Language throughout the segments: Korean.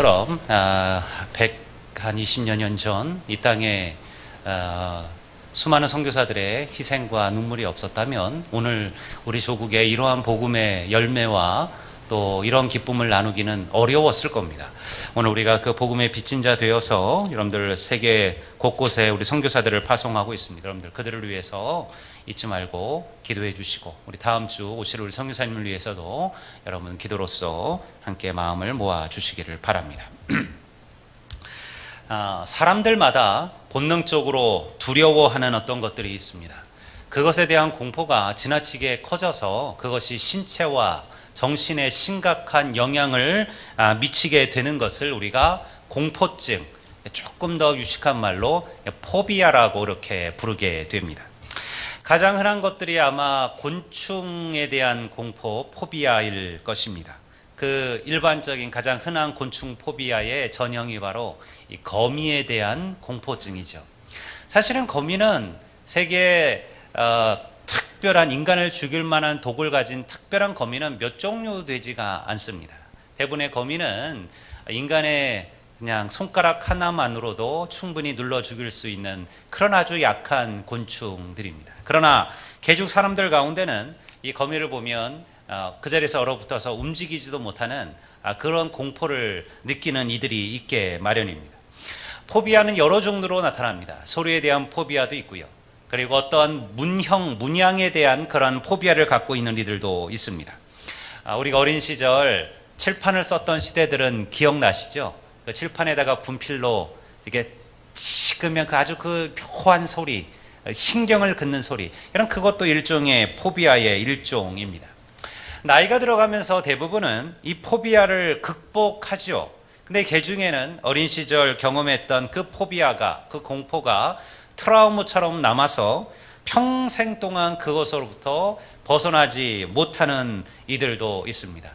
것처럼 아, 100한 20여 년 전 이 땅에 아, 수많은 선교사들의 희생과 눈물이 없었다면 오늘 우리 조국의 이러한 복음의 열매와 또 이런 기쁨을 나누기는 어려웠을 겁니다. 오늘 우리가 그 복음의 빚진 자 되어서 여러분들 세계 곳곳에 우리 선교사들을 파송하고 있습니다. 여러분들 그들을 위해서 잊지 말고 기도해 주시고 우리 다음 주 오실 우리 선교사님을 위해서도 여러분 기도로서 함께 마음을 모아 주시기를 바랍니다. 아, 사람들마다 본능적으로 두려워하는 어떤 것들이 있습니다. 그것에 대한 공포가 지나치게 커져서 그것이 신체와 정신에 심각한 영향을 아, 미치게 되는 것을 우리가 공포증, 조금 더 유식한 말로 포비아라고 이렇게 부르게 됩니다. 가장 흔한 것들이 아마 곤충에 대한 공포, 포비아일 것입니다. 그 일반적인 가장 흔한 곤충 포비아의 전형이 바로 이 거미에 대한 공포증이죠. 사실은 거미는 세계에 어, 특별한 인간을 죽일 만한 독을 가진 특별한 거미는 몇 종류 되지가 않습니다. 대부분의 거미는 인간의 그냥 손가락 하나만으로도 충분히 눌러 죽일 수 있는 그런 아주 약한 곤충들입니다. 그러나 개죽 사람들 가운데는 이 거미를 보면 어, 그 자리에서 얼어붙어서 움직이지도 못하는 아, 그런 공포를 느끼는 이들이 있게 마련입니다. 포비아는 여러 종류로 나타납니다. 소리에 대한 포비아도 있고요. 그리고 어떠한 문형, 문양에 대한 그런 포비아를 갖고 있는 이들도 있습니다. 아, 우리가 어린 시절 칠판을 썼던 시대들은 기억나시죠? 그 칠판에다가 분필로 이렇게 찍으면 그 아주 그 묘한 소리, 신경을 긋는 소리, 이런 그것도 일종의 포비아의 일종입니다. 나이가 들어가면서 대부분은 이 포비아를 극복하죠. 근데 그 중에는 어린 시절 경험했던 그 포비아가, 그 공포가 트라우마처럼 남아서 평생 동안 그것으로부터 벗어나지 못하는 이들도 있습니다.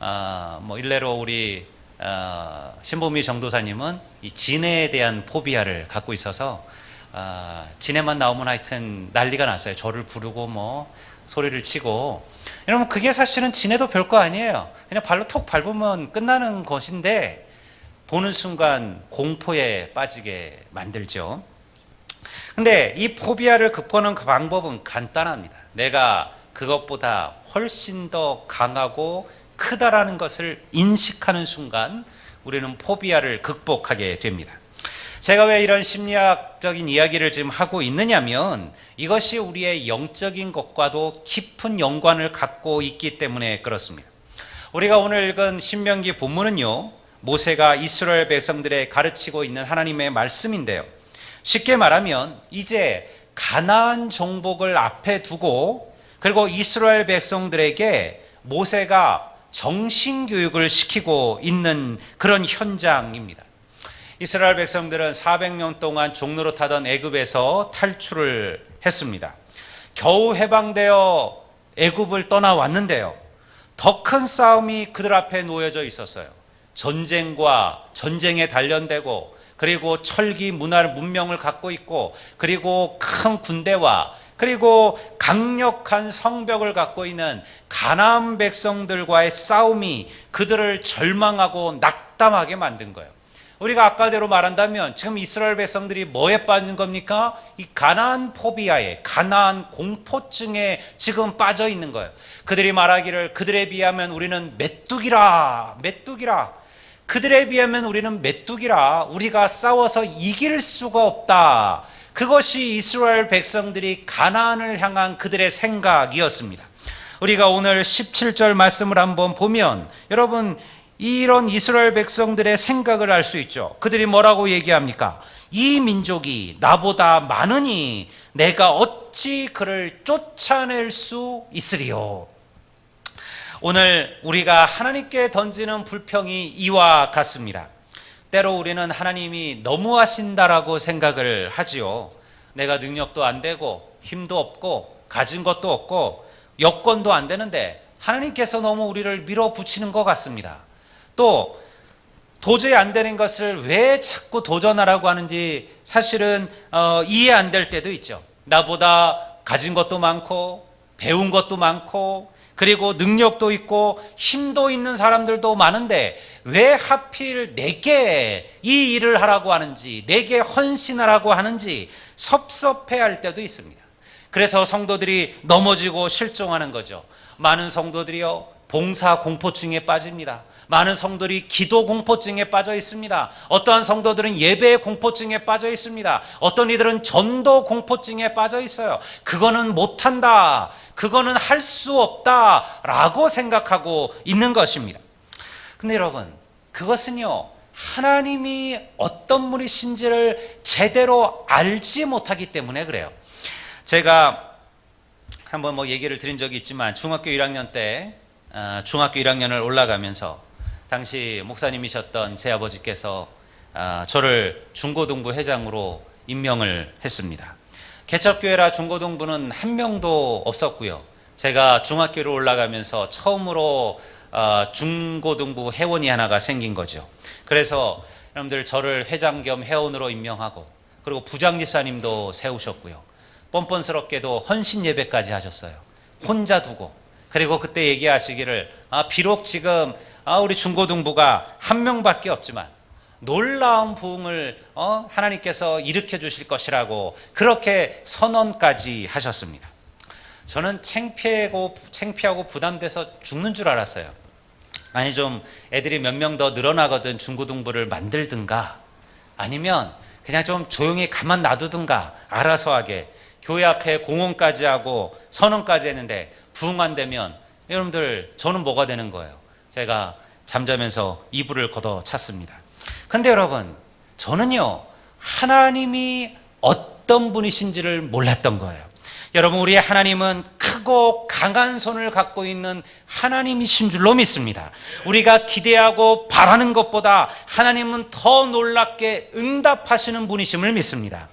아, 뭐 일례로 우리 아, 신보미 정도사님은 이 진해에 대한 포비아를 갖고 있어서 아, 진해만 나오면 하여튼 난리가 났어요. 저를 부르고 뭐 소리를 치고 여러분 그게 사실은 진해도 별거 아니에요. 그냥 발로 톡 밟으면 끝나는 것인데 보는 순간 공포에 빠지게 만들죠. 근데 이 포비아를 극복하는 그 방법은 간단합니다. 내가 그것보다 훨씬 더 강하고 크다라는 것을 인식하는 순간 우리는 포비아를 극복하게 됩니다. 제가 왜 이런 심리학적인 이야기를 지금 하고 있느냐면 이것이 우리의 영적인 것과도 깊은 연관을 갖고 있기 때문에 그렇습니다. 우리가 오늘 읽은 신명기 본문은요, 모세가 이스라엘 백성들에 가르치고 있는 하나님의 말씀인데요. 쉽게 말하면 이제 가나안 정복을 앞에 두고 그리고 이스라엘 백성들에게 모세가 정신 교육을 시키고 있는 그런 현장입니다. 이스라엘 백성들은 400년 동안 종로로 타던 애굽에서 탈출을 했습니다. 겨우 해방되어 애굽을 떠나왔는데요. 더 큰 싸움이 그들 앞에 놓여져 있었어요. 전쟁과 전쟁에 단련되고 그리고 철기 문화 문명을 갖고 있고 그리고 큰 군대와 그리고 강력한 성벽을 갖고 있는 가나안 백성들과의 싸움이 그들을 절망하고 낙담하게 만든 거예요. 우리가 아까대로 말한다면 지금 이스라엘 백성들이 뭐에 빠진 겁니까? 이 가나안 포비아에 가나안 공포증에 지금 빠져 있는 거예요. 그들이 말하기를 그들에 비하면 우리는 메뚜기라 메뚜기라 그들에 비하면 우리는 메뚜기라 우리가 싸워서 이길 수가 없다. 그것이 이스라엘 백성들이 가나안을 향한 그들의 생각이었습니다. 우리가 오늘 17절 말씀을 한번 보면 여러분 이런 이스라엘 백성들의 생각을 알 수 있죠. 그들이 뭐라고 얘기합니까? 이 민족이 나보다 많으니 내가 어찌 그를 쫓아낼 수 있으리요. 오늘 우리가 하나님께 던지는 불평이 이와 같습니다. 때로 우리는 하나님이 너무하신다라고 생각을 하지요. 내가 능력도 안 되고 힘도 없고 가진 것도 없고 여건도 안 되는데 하나님께서 너무 우리를 밀어붙이는 것 같습니다. 또 도저히 안 되는 것을 왜 자꾸 도전하라고 하는지 사실은 어, 이해 안 될 때도 있죠. 나보다 가진 것도 많고 배운 것도 많고 그리고 능력도 있고 힘도 있는 사람들도 많은데 왜 하필 내게 이 일을 하라고 하는지 내게 헌신하라고 하는지 섭섭해 할 때도 있습니다. 그래서 성도들이 넘어지고 실종하는 거죠. 많은 성도들이요 봉사 공포증에 빠집니다. 많은 성도들이 기도 공포증에 빠져 있습니다. 어떠한 성도들은 예배 공포증에 빠져 있습니다. 어떤 이들은 전도 공포증에 빠져 있어요. 그거는 못한다. 그거는 할 수 없다. 라고 생각하고 있는 것입니다. 근데 여러분, 그것은요, 하나님이 어떤 분이신지를 제대로 알지 못하기 때문에 그래요. 제가 한번 뭐 얘기를 드린 적이 있지만 중학교 1학년 때 어, 중학교 1학년을 올라가면서 당시 목사님이셨던 제 아버지께서 어, 저를 중고등부 회장으로 임명을 했습니다. 개척교회라 중고등부는 한 명도 없었고요. 제가 중학교를 올라가면서 처음으로 어, 중고등부 회원이 하나가 생긴 거죠. 그래서 여러분들 저를 회장 겸 회원으로 임명하고 그리고 부장 집사님도 세우셨고요. 뻔뻔스럽게도 헌신 예배까지 하셨어요. 혼자 두고 그리고 그때 얘기하시기를 아 비록 지금 아 우리 중고등부가 한 명밖에 없지만 놀라운 부흥을 어, 하나님께서 일으켜 주실 것이라고 그렇게 선언까지 하셨습니다. 저는 창피하고 창피하고 부담돼서 죽는 줄 알았어요. 아니 좀 애들이 몇 명 더 늘어나거든 중고등부를 만들든가 아니면 그냥 좀 조용히 가만 놔두든가 알아서 하게 교회 앞에 공원까지 하고 선언까지 했는데 부흥한다면 여러분들 저는 뭐가 되는 거예요? 제가 잠자면서 이불을 걷어 찼습니다. 근데 여러분 저는요 하나님이 어떤 분이신지를 몰랐던 거예요. 여러분 우리의 하나님은 크고 강한 손을 갖고 있는 하나님이신 줄로 믿습니다. 우리가 기대하고 바라는 것보다 하나님은 더 놀랍게 응답하시는 분이심을 믿습니다.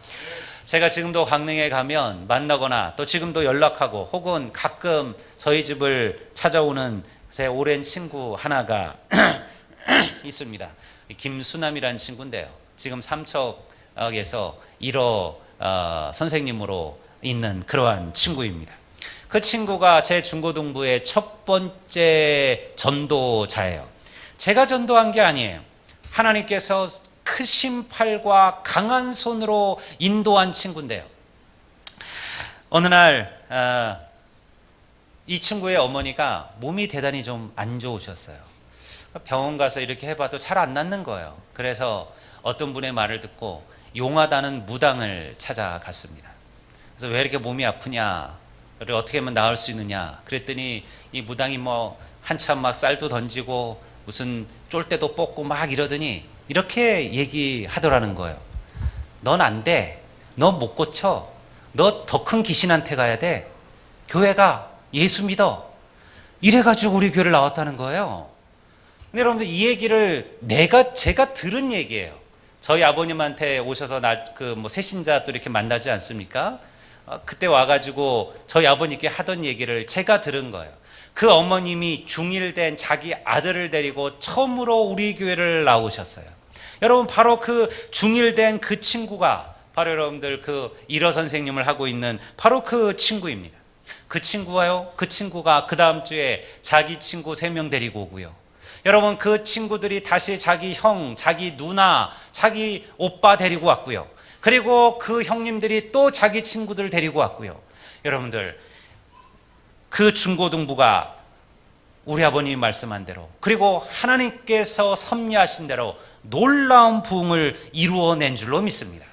제가 지금도 강릉에 가면 만나거나 또 지금도 연락하고 혹은 가끔 저희 집을 찾아오는 제 오랜 친구 하나가 있습니다. 김수남이라는 친구인데요. 지금 삼척에서 1호 어, 선생님으로 있는 그러한 친구입니다. 그 친구가 제 중고등부의 첫 번째 전도자예요. 제가 전도한 게 아니에요. 하나님께서 크신 팔과 강한 손으로 인도한 친구인데요. 어느 날, 어, 이 친구의 어머니가 몸이 대단히 좀 안 좋으셨어요. 병원 가서 이렇게 해봐도 잘 안 낫는 거예요. 그래서 어떤 분의 말을 듣고 용하다는 무당을 찾아갔습니다. 그래서 왜 이렇게 몸이 아프냐? 그리고 어떻게 하면 나을 수 있느냐? 그랬더니 이 무당이 뭐 한참 막 쌀도 던지고 무슨 쫄대도 뽑고 막 이러더니 이렇게 얘기하더라는 거예요. 넌 안 돼. 너 못 고쳐. 너 더 큰 귀신한테 가야 돼. 교회가 예수 믿어. 이래가지고 우리 교회를 나왔다는 거예요. 근데 여러분들 이 얘기를 내가 제가 들은 얘기예요. 저희 아버님한테 오셔서 나 그 뭐 새신자 또 이렇게 만나지 않습니까? 어, 그때 와가지고 저희 아버님께 하던 얘기를 제가 들은 거예요. 그 어머님이 중일된 자기 아들을 데리고 처음으로 우리 교회를 나오셨어요. 여러분 바로 그 중일된 그 친구가 바로 여러분들 그 일어 선생님을 하고 있는 바로 그 친구입니다. 그 친구가요. 그 친구가 그 다음 주에 자기 친구 세 명 데리고 오고요. 여러분 그 친구들이 다시 자기 형, 자기 누나, 자기 오빠 데리고 왔고요. 그리고 그 형님들이 또 자기 친구들 데리고 왔고요. 여러분들 그 중고등부가 우리 아버님이 말씀한 대로 그리고 하나님께서 섭리하신 대로 놀라운 부흥을 이루어낸 줄로 믿습니다.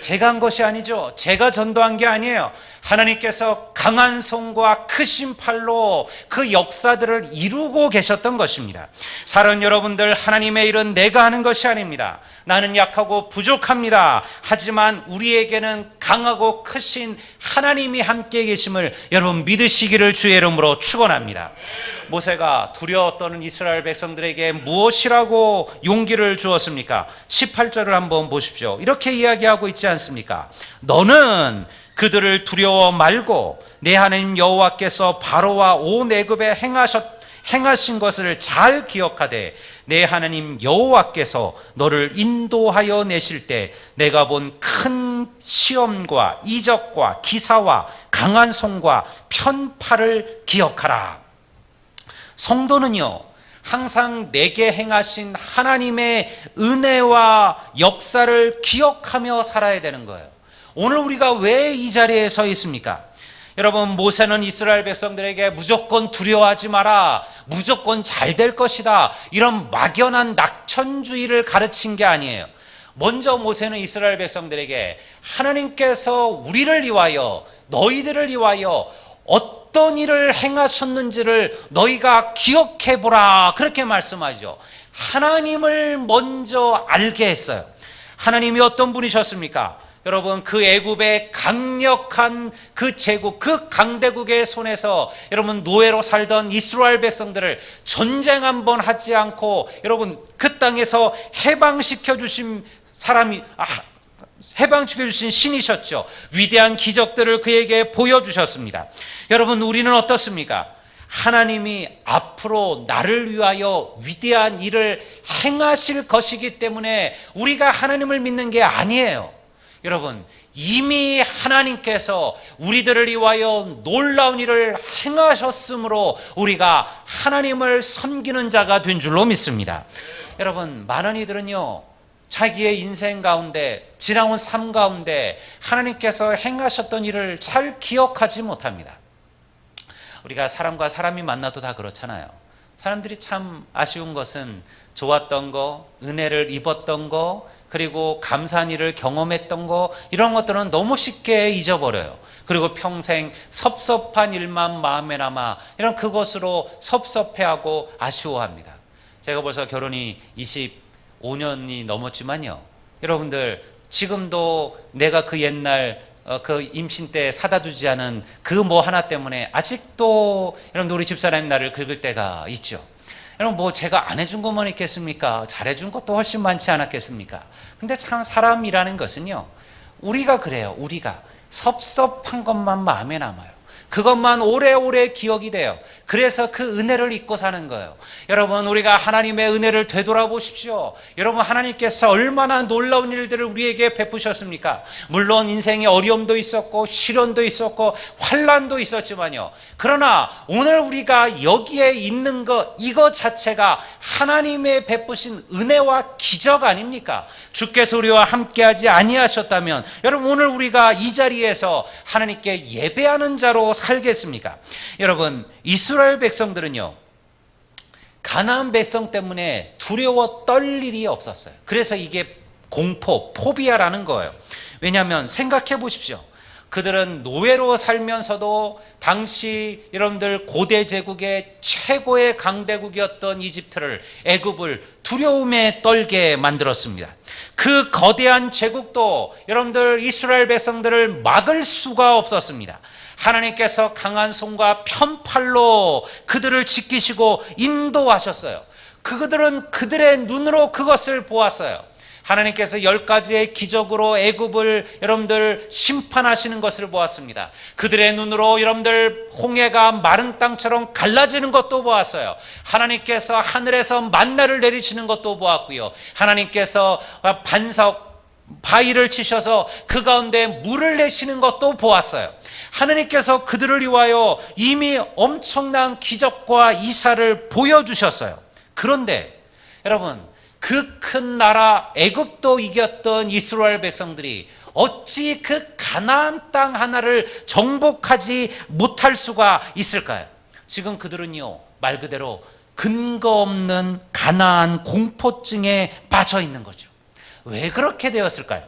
제가 한 것이 아니죠. 제가 전도한 게 아니에요. 하나님께서 강한 손과 크신 팔로 그 역사들을 이루고 계셨던 것입니다. 사랑 여러분들, 하나님의 일은 내가 하는 것이 아닙니다. 나는 약하고 부족합니다. 하지만 우리에게는 강하고 크신 하나님이 함께 계심을 여러분 믿으시기를 주의 이름으로 축원합니다. 모세가 떠는 이스라엘 백성들에게 무엇이라고 용기를 주었습니까? 18절을 한번 보십시오. 이렇게 이야기하고 있지 않습니까? 너는 그들을 두려워 말고 내 하나님 여호와께서 바로와 온 애굽에 행하셨 행하신 것을 잘 기억하되 내 하나님 여호와께서 너를 인도하여 내실 때 내가 본 큰 시험과 이적과 기사와 강한 손과 편파를 기억하라. 성도는요, 항상 내게 행하신 하나님의 은혜와 역사를 기억하며 살아야 되는 거예요. 오늘 우리가 왜 이 자리에 서 있습니까? 여러분, 모세는 이스라엘 백성들에게 무조건 두려워하지 마라. 무조건 잘 될 것이다. 이런 막연한 낙천주의를 가르친 게 아니에요. 먼저 모세는 이스라엘 백성들에게 하나님께서 우리를 위하여 너희들을 위하여 어떤 일을 행하셨는지를 너희가 기억해 보라. 그렇게 말씀하죠. 하나님을 먼저 알게 했어요. 하나님이 어떤 분이셨습니까? 여러분 그 애굽의 강력한 그 제국 그 강대국의 손에서 여러분 노예로 살던 이스라엘 백성들을 전쟁 한번 하지 않고 여러분 그 땅에서 해방시켜 주신 사람이 아, 해방시켜 주신 신이셨죠. 위대한 기적들을 그에게 보여주셨습니다. 여러분 우리는 어떻습니까? 하나님이 앞으로 나를 위하여 위대한 일을 행하실 것이기 때문에 우리가 하나님을 믿는 게 아니에요. 여러분, 이미 하나님께서 우리들을 위하여 놀라운 일을 행하셨으므로 우리가 하나님을 섬기는 자가 된 줄로 믿습니다. 여러분, 많은 이들은요, 자기의 인생 가운데, 지나온 삶 가운데 하나님께서 행하셨던 일을 잘 기억하지 못합니다. 우리가 사람과 사람이 만나도 다 그렇잖아요. 사람들이 참 아쉬운 것은 좋았던 거, 은혜를 입었던 거, 그리고 감사한 일을 경험했던 거, 이런 것들은 너무 쉽게 잊어버려요. 그리고 평생 섭섭한 일만 마음에 남아 이런 그것으로 섭섭해하고 아쉬워합니다. 제가 벌써 결혼이 25년이 넘었지만요. 여러분들 지금도 내가 그 옛날 어, 그 임신 때 사다 주지 않은 그 뭐 하나 때문에 아직도 여러분 우리 집사람이 나를 긁을 때가 있죠. 여러분 뭐 제가 안 해준 것만 있겠습니까? 잘해준 것도 훨씬 많지 않았겠습니까? 근데 참 사람이라는 것은요. 우리가 그래요. 우리가 섭섭한 것만 마음에 남아요. 그것만 오래오래 기억이 돼요. 그래서 그 은혜를 잊고 사는 거예요. 여러분, 우리가 하나님의 은혜를 되돌아보십시오. 여러분, 하나님께서 얼마나 놀라운 일들을 우리에게 베푸셨습니까? 물론 인생에 어려움도 있었고, 시련도 있었고, 환란도 있었지만요. 그러나 오늘 우리가 여기에 있는 것, 이거 자체가 하나님의 베푸신 은혜와 기적 아닙니까? 주께서 우리와 함께하지 아니하셨다면, 여러분, 오늘 우리가 이 자리에서 하나님께 예배하는 자로 살겠습니까? 여러분, 이스라엘 백성들은요, 가나안 백성 때문에 두려워 떨 일이 없었어요. 그래서 이게 공포, 포비아라는 거예요. 왜냐하면 생각해 보십시오. 그들은 노예로 살면서도 당시 여러분들 고대 제국의 최고의 강대국이었던 이집트를 애굽을 두려움에 떨게 만들었습니다. 그 거대한 제국도 여러분들 이스라엘 백성들을 막을 수가 없었습니다. 하나님께서 강한 손과 편팔로 그들을 지키시고 인도하셨어요. 그들은 그들의 눈으로 그것을 보았어요. 하나님께서 열 가지의 기적으로 애굽을 여러분들 심판하시는 것을 보았습니다. 그들의 눈으로 여러분들 홍해가 마른 땅처럼 갈라지는 것도 보았어요. 하나님께서 하늘에서 만나를 내리시는 것도 보았고요. 하나님께서 반석 바위를 치셔서 그 가운데 물을 내시는 것도 보았어요. 하나님께서 그들을 위하여 이미 엄청난 기적과 이사를 보여주셨어요. 그런데 여러분 그 큰 나라 애굽도 이겼던 이스라엘 백성들이 어찌 그 가나안 땅 하나를 정복하지 못할 수가 있을까요? 지금 그들은요 말 그대로 근거 없는 가나안 공포증에 빠져 있는 거죠. 왜 그렇게 되었을까요?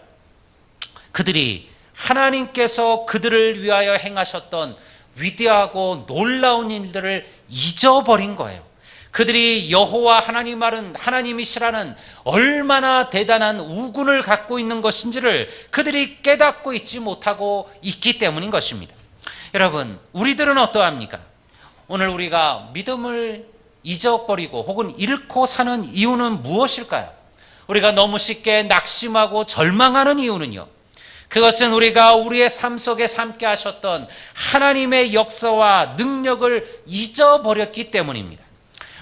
그들이 하나님께서 그들을 위하여 행하셨던 위대하고 놀라운 일들을 잊어버린 거예요. 그들이 여호와 하나님 말은 하나님이시라는 얼마나 대단한 우군을 갖고 있는 것인지를 그들이 깨닫고 있지 못하고 있기 때문인 것입니다. 여러분, 우리들은 어떠합니까? 오늘 우리가 믿음을 잊어버리고 혹은 잃고 사는 이유는 무엇일까요? 우리가 너무 쉽게 낙심하고 절망하는 이유는요. 그것은 우리가 우리의 삶 속에 함께 하셨던 하나님의 역사와 능력을 잊어버렸기 때문입니다.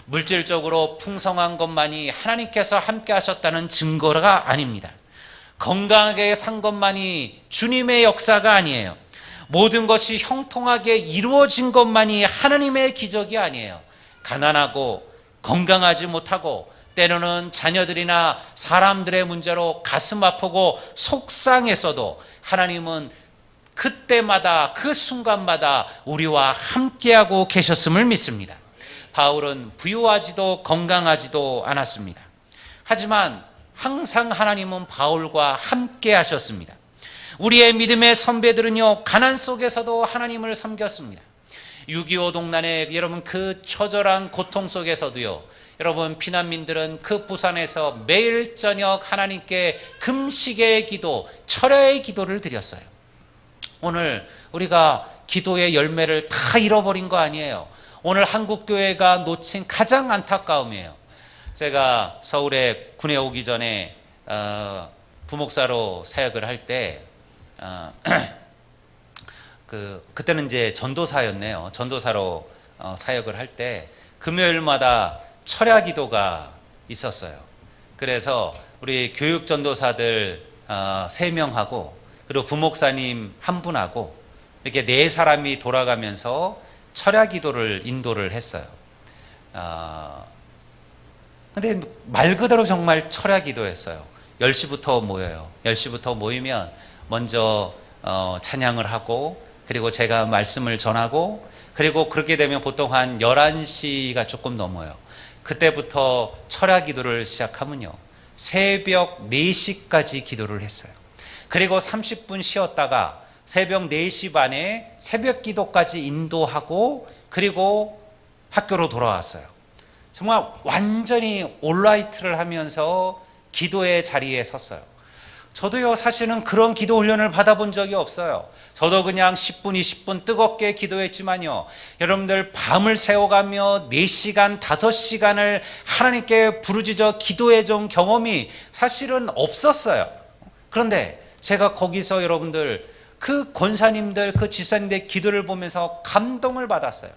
물질적으로 풍성한 것만이 하나님께서 함께 하셨다는 증거가 아닙니다. 건강하게 산 것만이 주님의 역사가 아니에요. 모든 것이 형통하게 이루어진 것만이 하나님의 기적이 아니에요. 가난하고 건강하지 못하고 때로는 자녀들이나 사람들의 문제로 가슴 아프고 속상했어도 하나님은 그때마다 그 순간마다 우리와 함께하고 계셨음을 믿습니다. 바울은 부유하지도 건강하지도 않았습니다. 하지만 항상 하나님은 바울과 함께 하셨습니다. 우리의 믿음의 선배들은요, 가난 속에서도 하나님을 섬겼습니다. 6.25 동란의 여러분 그 처절한 고통 속에서도요, 여러분 피난민들은 그 부산에서 매일 저녁 하나님께 금식의 기도, 철야의 기도를 드렸어요. 오늘 우리가 기도의 열매를 다 잃어버린 거 아니에요. 오늘 한국 교회가 놓친 가장 안타까움이에요. 제가 서울에 군에 오기 전에 어, 부목사로 사역을 할때 어, 그 그때는 이제 전도사였네요. 전도사로 어, 사역을 할 때 금요일마다 철야 기도가 있었어요. 그래서 우리 교육 전도사들 어, 세 명하고 그리고 부목사님 한 분하고 이렇게 네 사람이 돌아가면서 철야 기도를 인도를 했어요. 어, 근데 말 그대로 정말 철야 기도였어요. 10시부터 모여요. 10시부터 모이면 먼저 어, 찬양을 하고 그리고 제가 말씀을 전하고 그리고 그렇게 되면 보통 한 11시가 조금 넘어요. 그때부터 철야 기도를 시작하면요. 새벽 4시까지 기도를 했어요. 그리고 30분 쉬었다가 새벽 4시 반에 새벽 기도까지 인도하고 그리고 학교로 돌아왔어요. 정말 완전히 올라이트를 하면서 기도의 자리에 섰어요. 저도요, 사실은 그런 기도 훈련을 받아본 적이 없어요. 저도 그냥 10분, 20분 뜨겁게 기도했지만요. 여러분들 밤을 새워가며 4시간, 5시간을 하나님께 부르짖어 기도해 준 경험이 사실은 없었어요. 그런데 제가 거기서 여러분들 그 권사님들, 그 지사님들 기도를 보면서 감동을 받았어요.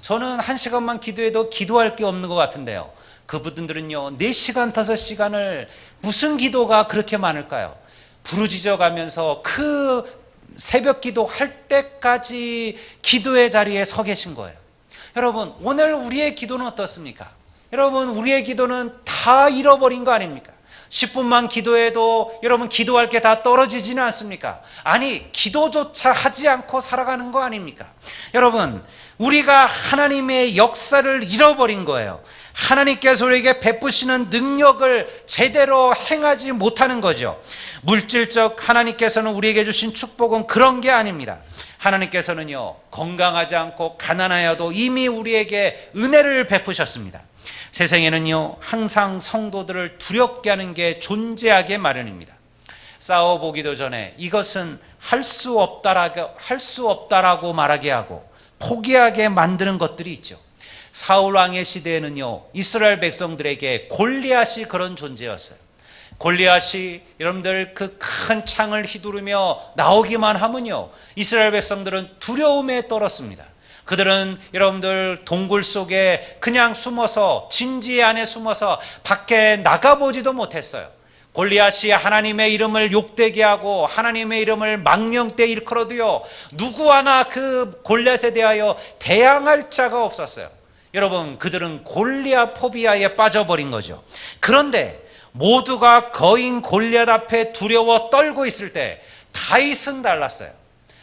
저는 한 시간만 기도해도 기도할 게 없는 것 같은데요. 그분들은요, 4시간, 5시간을 무슨 기도가 그렇게 많을까요? 부르짖어 가면서 그 새벽 기도 할 때까지 기도의 자리에 서 계신 거예요. 여러분, 오늘 우리의 기도는 어떻습니까? 여러분, 우리의 기도는 다 잃어버린 거 아닙니까? 10분만 기도해도 여러분 기도할 게 다 떨어지지는 않습니까? 아니, 기도조차 하지 않고 살아가는 거 아닙니까? 여러분, 우리가 하나님의 역사를 잃어버린 거예요. 하나님께서 우리에게 베푸시는 능력을 제대로 행하지 못하는 거죠. 물질적 하나님께서는 우리에게 주신 축복은 그런 게 아닙니다. 하나님께서는요, 건강하지 않고 가난하여도 이미 우리에게 은혜를 베푸셨습니다. 세상에는요, 항상 성도들을 두렵게 하는 게 존재하게 마련입니다. 싸워보기도 전에 이것은 할 수 없다라고, 할 수 없다라고 말하게 하고 포기하게 만드는 것들이 있죠. 사울 왕의 시대에는요, 이스라엘 백성들에게 골리앗이 그런 존재였어요. 골리앗이 여러분들 그 큰 창을 휘두르며 나오기만 하면요, 이스라엘 백성들은 두려움에 떨었습니다. 그들은 여러분들 동굴 속에 그냥 숨어서 진지 안에 숨어서 밖에 나가보지도 못했어요. 골리앗이 하나님의 이름을 욕되게 하고 하나님의 이름을 망령때 일컬어도요 누구 하나 그 골리앗에 대하여 대항할 자가 없었어요. 여러분 그들은 골리앗 포비아에 빠져버린 거죠. 그런데 모두가 거인 골리앗 앞에 두려워 떨고 있을 때 다윗은 달랐어요.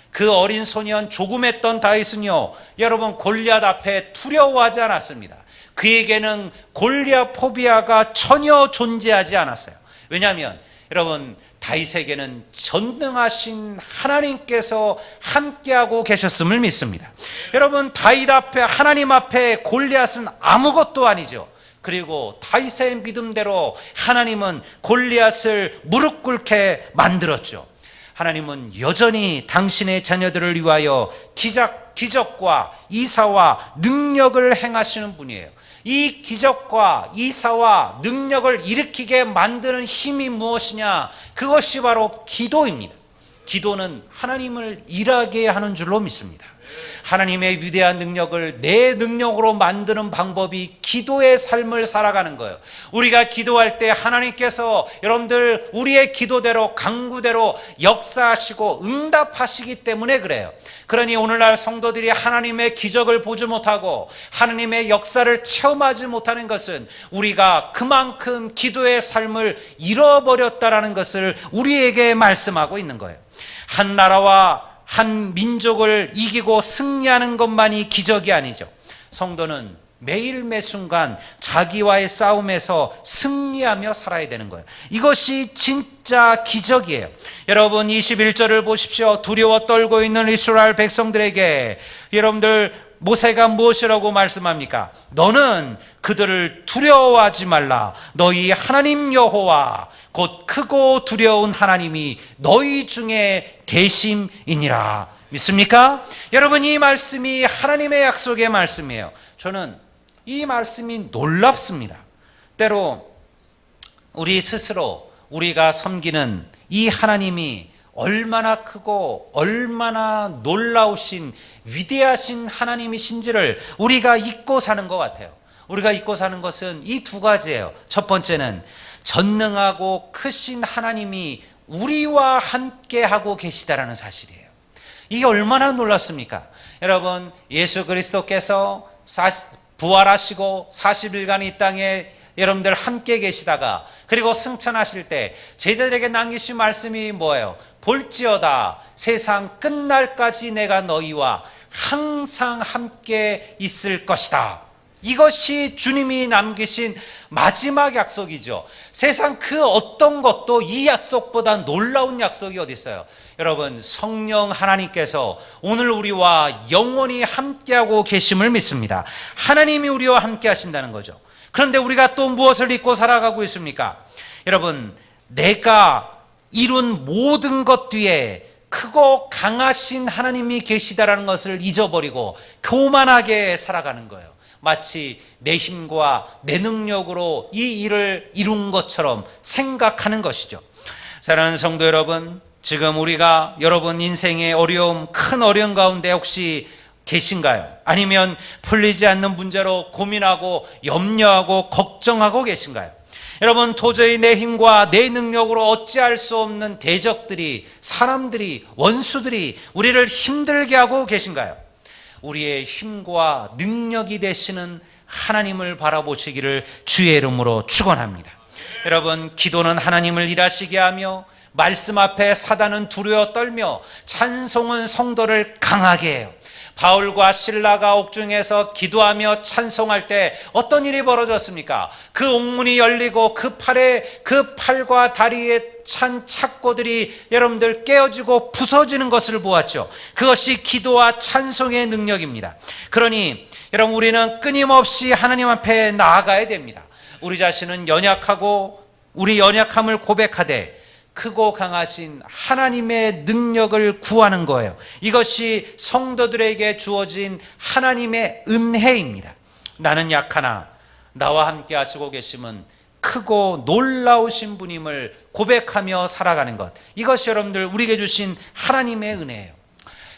그 어린 소년 조금했던 다윗은요 여러분 골리앗 앞에 두려워하지 않았습니다. 그에게는 골리앗 포비아가 전혀 존재하지 않았어요. 왜냐하면 여러분 다윗에게는 전능하신 하나님께서 함께하고 계셨음을 믿습니다. 여러분 다윗 앞에 하나님 앞에 골리앗은 아무것도 아니죠. 그리고 다윗의 믿음대로 하나님은 골리앗을 무릎 꿇게 만들었죠. 하나님은 여전히 당신의 자녀들을 위하여 기적, 기적과 이사와 능력을 행하시는 분이에요. 이 기적과 이사와 능력을 일으키게 만드는 힘이 무엇이냐? 그것이 바로 기도입니다. 기도는 하나님을 일하게 하는 줄로 믿습니다. 하나님의 위대한 능력을 내 능력으로 만드는 방법이 기도의 삶을 살아가는 거예요. 우리가 기도할 때 하나님께서 여러분들 우리의 기도대로 강구대로 역사하시고 응답하시기 때문에 그래요. 그러니 오늘날 성도들이 하나님의 기적을 보지 못하고 하나님의 역사를 체험하지 못하는 것은 우리가 그만큼 기도의 삶을 잃어버렸다라는 것을 우리에게 말씀하고 있는 거예요. 한 나라와 한 민족을 이기고 승리하는 것만이 기적이 아니죠. 성도는 매일 매 순간 자기와의 싸움에서 승리하며 살아야 되는 거예요. 이것이 진짜 기적이에요. 여러분 21절을 보십시오. 두려워 떨고 있는 이스라엘 백성들에게 여러분들 모세가 무엇이라고 말씀합니까? 너는 그들을 두려워하지 말라. 너희 하나님 여호와 곧 크고 두려운 하나님이 너희 중에 계심이니라. 믿습니까? 여러분 이 말씀이 하나님의 약속의 말씀이에요. 저는 이 말씀이 놀랍습니다. 때로 우리 스스로 우리가 섬기는 이 하나님이 얼마나 크고 얼마나 놀라우신 위대하신 하나님이신지를 우리가 잊고 사는 것 같아요. 우리가 잊고 사는 것은 이 두 가지예요. 첫 번째는 전능하고 크신 하나님이 우리와 함께 하고 계시다라는 사실이에요. 이게 얼마나 놀랍습니까? 여러분, 예수 그리스도께서 부활하시고 40일간 이 땅에 여러분들 함께 계시다가 그리고 승천하실 때 제자들에게 남기신 말씀이 뭐예요? 볼지어다 세상 끝날까지 내가 너희와 항상 함께 있을 것이다. 이것이 주님이 남기신 마지막 약속이죠. 세상 그 어떤 것도 이 약속보다 놀라운 약속이 어디 있어요? 여러분, 성령 하나님께서 오늘 우리와 영원히 함께하고 계심을 믿습니다. 하나님이 우리와 함께 하신다는 거죠. 그런데 우리가 또 무엇을 잊고 살아가고 있습니까? 여러분, 내가 이룬 모든 것 뒤에 크고 강하신 하나님이 계시다라는 것을 잊어버리고 교만하게 살아가는 거예요. 마치 내 힘과 내 능력으로 이 일을 이룬 것처럼 생각하는 것이죠. 사랑하는 성도 여러분, 지금 우리가 여러분 인생의 어려움, 큰 어려움 가운데 혹시 계신가요? 아니면 풀리지 않는 문제로 고민하고 염려하고 걱정하고 계신가요? 여러분 도저히 내 힘과 내 능력으로 어찌할 수 없는 대적들이 사람들이 원수들이 우리를 힘들게 하고 계신가요? 우리의 힘과 능력이 되시는 하나님을 바라보시기를 주의 이름으로 축원합니다. 여러분 기도는 하나님을 일하시게 하며 말씀 앞에 사단은 두려워 떨며 찬송은 성도를 강하게 해요. 바울과 신라가 옥중에서 기도하며 찬송할 때 어떤 일이 벌어졌습니까? 그 옥문이 열리고 그 팔에 그 팔과 다리에 찬 착고들이 여러분들 깨어지고 부서지는 것을 보았죠. 그것이 기도와 찬송의 능력입니다. 그러니 여러분 우리는 끊임없이 하나님 앞에 나아가야 됩니다. 우리 자신은 연약하고 우리 연약함을 고백하되 크고 강하신 하나님의 능력을 구하는 거예요. 이것이 성도들에게 주어진 하나님의 은혜입니다. 나는 약하나 나와 함께 하시고 계심은 크고 놀라우신 분임을 고백하며 살아가는 것. 이것이 여러분들 우리에게 주신 하나님의 은혜예요.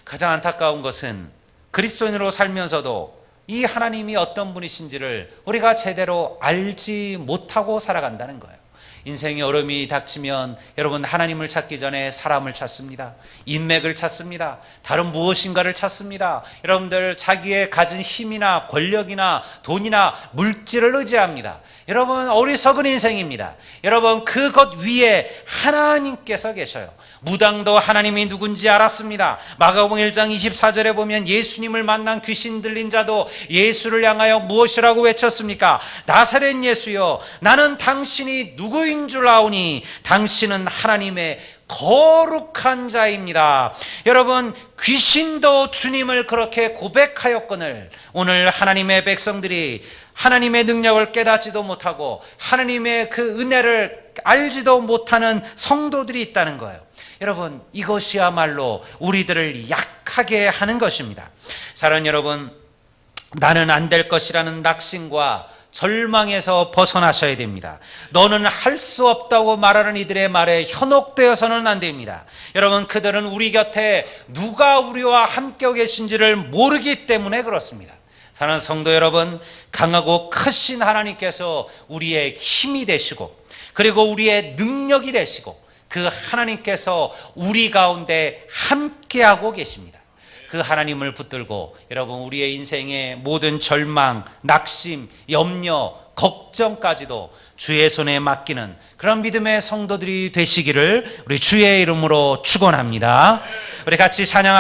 가장 안타까운 것은 그리스도인으로 살면서도 이 하나님이 어떤 분이신지를 우리가 제대로 알지 못하고 살아간다는 거예요. 인생의 어려움이 닥치면 여러분 하나님을 찾기 전에 사람을 찾습니다. 인맥을 찾습니다. 다른 무엇인가를 찾습니다. 여러분들 자기의 가진 힘이나 권력이나 돈이나 물질을 의지합니다. 여러분 어리석은 인생입니다. 여러분 그것 위에 하나님께서 계셔요. 무당도 하나님이 누군지 알았습니다. 마가복음 1장 24절에 보면 예수님을 만난 귀신 들린 자도 예수를 향하여 무엇이라고 외쳤습니까? 나사렛 예수여 나는 당신이 누구인 줄 아오니 당신은 하나님의 거룩한 자입니다. 여러분, 귀신도 주님을 그렇게 고백하였거늘 오늘 하나님의 백성들이 하나님의 능력을 깨닫지도 못하고 하나님의 그 은혜를 알지도 못하는 성도들이 있다는 거예요. 여러분, 이것이야말로 우리들을 약하게 하는 것입니다. 사랑 여러분, 나는 안 될 것이라는 낙심과 절망에서 벗어나셔야 됩니다. 너는 할 수 없다고 말하는 이들의 말에 현혹되어서는 안 됩니다. 여러분, 그들은 우리 곁에 누가 우리와 함께 계신지를 모르기 때문에 그렇습니다. 사랑하는 성도 여러분, 강하고 크신 하나님께서 우리의 힘이 되시고, 그리고 우리의 능력이 되시고, 그 하나님께서 우리 가운데 함께하고 계십니다. 그 하나님을 붙들고 여러분 우리의 인생의 모든 절망, 낙심, 염려, 걱정까지도 주의 손에 맡기는 그런 믿음의 성도들이 되시기를 우리 주의 이름으로 축원합니다. 우리 같이 찬양합시다.